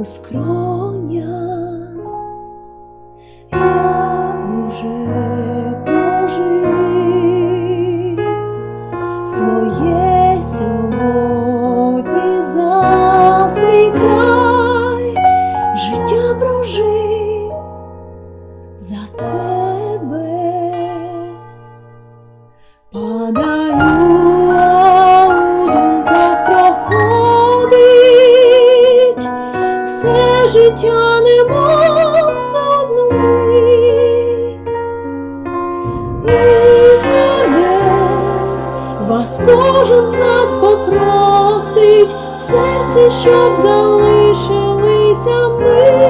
у скроня. Я уже прожив своє сьогодні за свій край, життя прожив за тебе. Кожен з нас попросить в серці, щоб залишилися ми.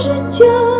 Життя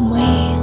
Ми